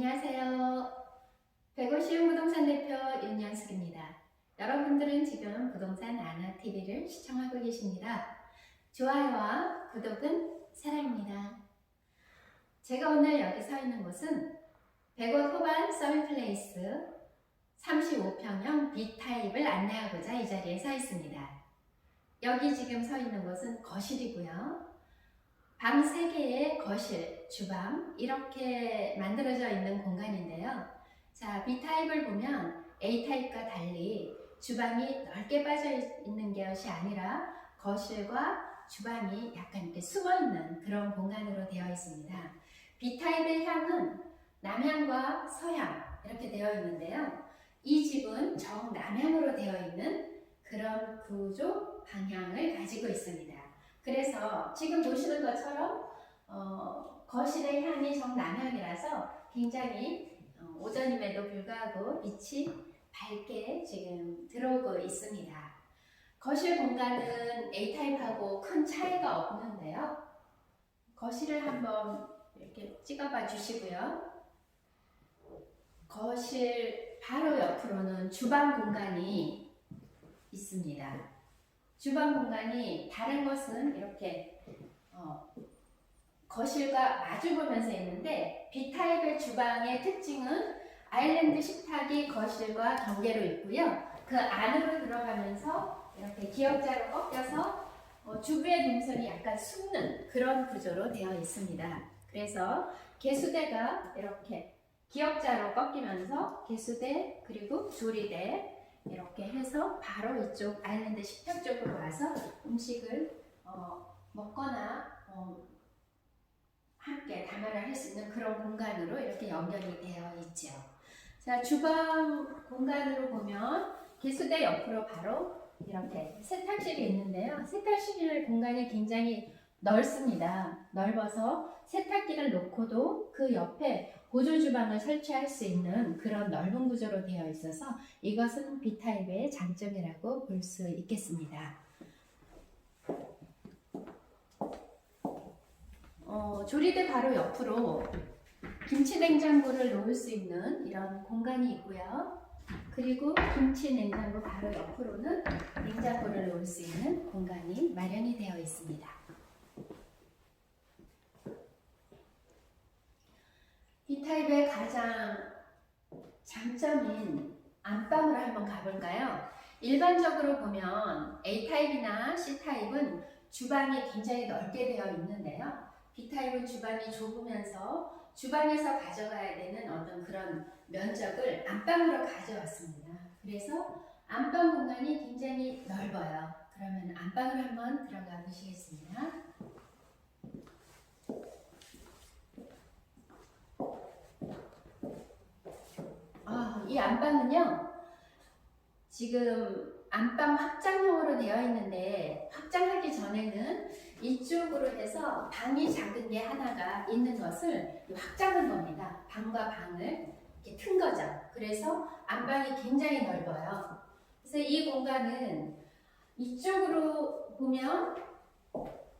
안녕하세요. 150 부동산 대표 윤양숙입니다. 여러분들은 지금 부동산 아나TV를 시청하고 계십니다. 좋아요와 구독은 사랑입니다. 제가 오늘 여기 서 있는 곳은 100원 후반 서밋플레이스 35평형 B타입을 안내하고자 이 자리에 서 있습니다. 여기 지금 서 있는 곳은 거실이고요. 방 3개의 거실, 주방 이렇게 만들어져 있는 공간인데요. 자, B타입을 보면 A타입과 달리 주방이 넓게 빠져 있는 것이 아니라 거실과 주방이 약간 이렇게 숨어 있는 그런 공간으로 되어 있습니다. B타입의 향은 남향과 서향 이렇게 되어 있는데요. 이 집은 정남향으로 되어 있는 그런 구조 방향을 가지고 있습니다. 그래서 지금 보시는 것처럼 어, 거실의 향이 정남향이라서 굉장히 어, 오전임에도 불구하고 빛이 밝게 지금 들어오고 있습니다. 거실 공간은 A타입하고 큰 차이가 없는데요. 거실을 한번 이렇게 찍어봐 주시고요. 거실 바로 옆으로는 주방 공간이 있습니다. 주방 공간이 다른 것은 이렇게 어, 거실과 마주 보면서 있는데 B타입의 주방의 특징은 아일랜드 식탁이 거실과 경계로 있고요. 그 안으로 들어가면서 이렇게 기역자로 꺾여서 어, 주부의 동선이 약간 숨는 그런 구조로 되어 있습니다. 그래서 개수대가 이렇게 기역자로 꺾이면서 개수대 그리고 조리대 이렇게 해서 바로 이쪽 아일랜드 식탁 쪽으로 와서 음식을 어, 먹거나 어, 함께 담화를 할 수 있는 그런 공간으로 이렇게 연결이 되어 있죠. 자, 주방 공간으로 보면 개수대 옆으로 바로 이렇게 세탁실이 있는데요. 세탁실 공간이 굉장히 넓습니다. 넓어서 세탁기를 놓고도 그 옆에 보조 주방을 설치할 수 있는 그런 넓은 구조로 되어 있어서 이것은 B타입의 장점이라고 볼 수 있겠습니다. 어, 조리대 바로 옆으로 김치 냉장고를 놓을 수 있는 이런 공간이 있고요. 그리고 김치 냉장고 바로 옆으로는 냉장고를 놓을 수 있는 공간이 마련이 되어 있습니다. 이 타입의 가장 장점인 안방으로 한번 가볼까요? 일반적으로 보면 A타입이나 C타입은 주방이 굉장히 넓게 되어 있는데요. B타입은 주방이 좁으면서 주방에서 가져가야 되는 어떤 그런 면적을 안방으로 가져왔습니다. 그래서 안방 공간이 굉장히 넓어요. 그러면 안방으로 한번 들어가 보시겠습니다. 아, 이 안방은요, 지금 안방 확장형으로 되어 있는데, 확장하기 전에는 이쪽으로 해서 방이 작은 게 하나가 있는 것을 확장한 겁니다. 방과 방을 이렇게 튼 거죠. 그래서 안방이 굉장히 넓어요. 그래서 이 공간은 이쪽으로 보면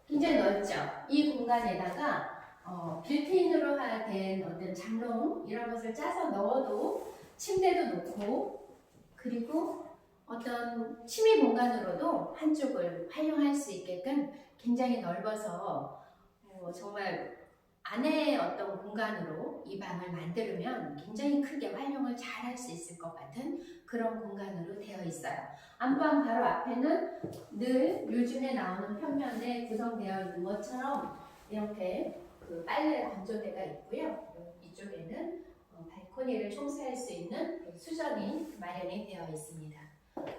굉장히 넓죠. 이 공간에다가 어, 빌트인으로 된 어떤 장롱 이런 것을 짜서 넣어도 침대도 놓고 그리고 어떤 취미 공간으로도 한쪽을 활용할 수 있게끔 굉장히 넓어서 어, 정말 안의 어떤 공간으로 이 방을 만들면 굉장히 크게 활용을 잘 할 수 있을 것 같은 그런 공간으로 되어 있어요. 안방 바로 앞에는 늘 요즘에 나오는 평면에 구성되어 있는 것처럼 이렇게 그 빨래 건조대가 있고요. 이쪽에는 어, 발코니를 청소할 수 있는 그 수전이 마련이 되어 있습니다.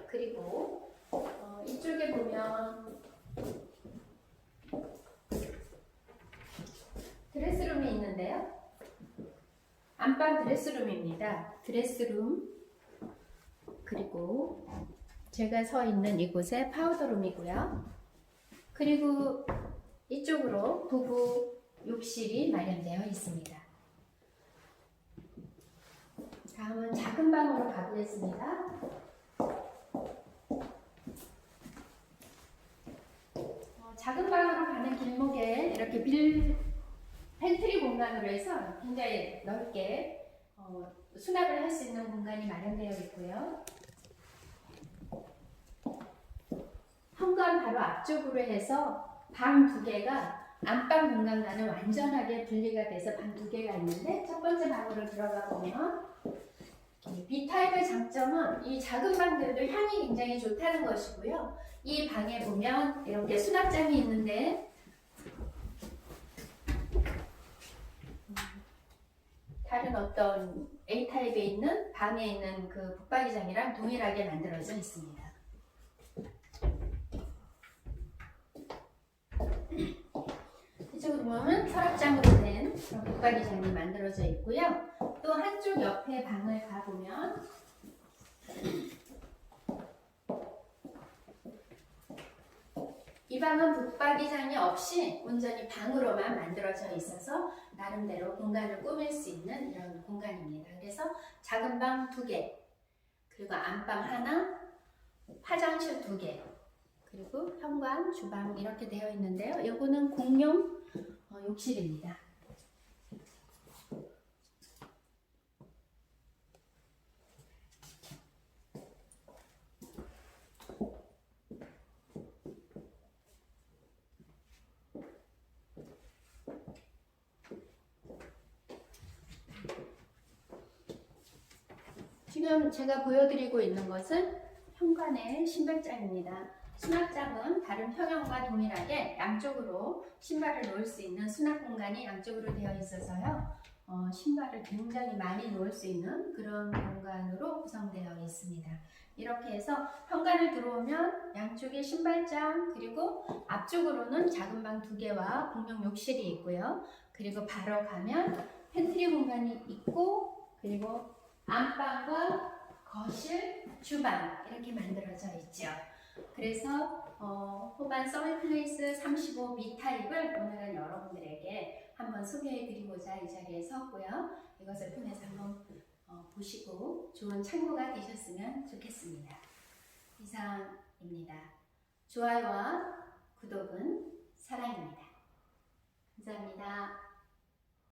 그리고 어, 이쪽에 보면 드레스룸이 있는데요. 안방 드레스룸입니다. 드레스룸 그리고 제가 서 있는 이곳에 파우더룸이고요. 그리고 이쪽으로 부부 욕실이 마련되어 있습니다. 다음은 작은 방으로 가보겠습니다. 어, 작은 방으로 가는 길목에 이렇게 빌 팬트리 공간으로 해서 굉장히 넓게 어, 수납을 할 수 있는 공간이 마련되어 있고요. 현관 바로 앞쪽으로 해서 방 두 개가 안방 공간과는 완전하게 분리가 돼서 방 두 개가 있는데 첫 번째 방으로 들어가 보면 이 B타입의 장점은 이 작은 방들도 향이 굉장히 좋다는 것이고요. 이 방에 보면 이렇게 수납장이 있는데 음, 다른 어떤 A타입에 있는 방에 있는 그 붙박이장이랑 동일하게 만들어져 있습니다. 이쪽으로 보면 서랍장으로 된 그런 붙박이장이 만들어져 있고요. 또 한쪽 옆에 방을 가보면 이 방은 붙박이장이 없이 온전히 방으로만 만들어져 있어서 나름대로 공간을 꾸밀 수 있는 이런 공간입니다. 그래서 작은 방 두 개, 그리고 안방 하나, 화장실 두 개, 그리고 현관, 주방 이렇게 되어 있는데요. 이거는 공용 어, 욕실입니다. 지금 제가 보여드리고 있는 것은 현관의 신발장입니다. 수납장은 다른 평형과 동일하게 양쪽으로 신발을 놓을 수 있는 수납 공간이 양쪽으로 되어 있어서요. 어, 신발을 굉장히 많이 놓을 수 있는 그런 공간으로 구성되어 있습니다. 이렇게 해서 현관을 들어오면 양쪽에 신발장 그리고 앞쪽으로는 작은 방 두 개와 공용 욕실이 있고요. 그리고 바로 가면 팬트리 공간이 있고 그리고 안방과 거실, 주방 이렇게 만들어져 있죠. 그래서 어, 호반 서밋플레이스 35B 타입을 오늘은 여러분들에게 한번 소개해드리고자 이 자리에 섰고요. 이것을 통해서 한번 어, 보시고 좋은 참고가 되셨으면 좋겠습니다. 이상입니다. 좋아요와 구독은 사랑입니다. 감사합니다.